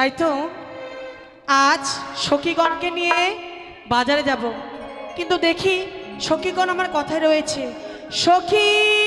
তাই তো? আজ সখীগণকে নিয়ে বাজারে যাব। কিন্তু দেখি সখীগণ আমার কথায় রয়েছে। সখী!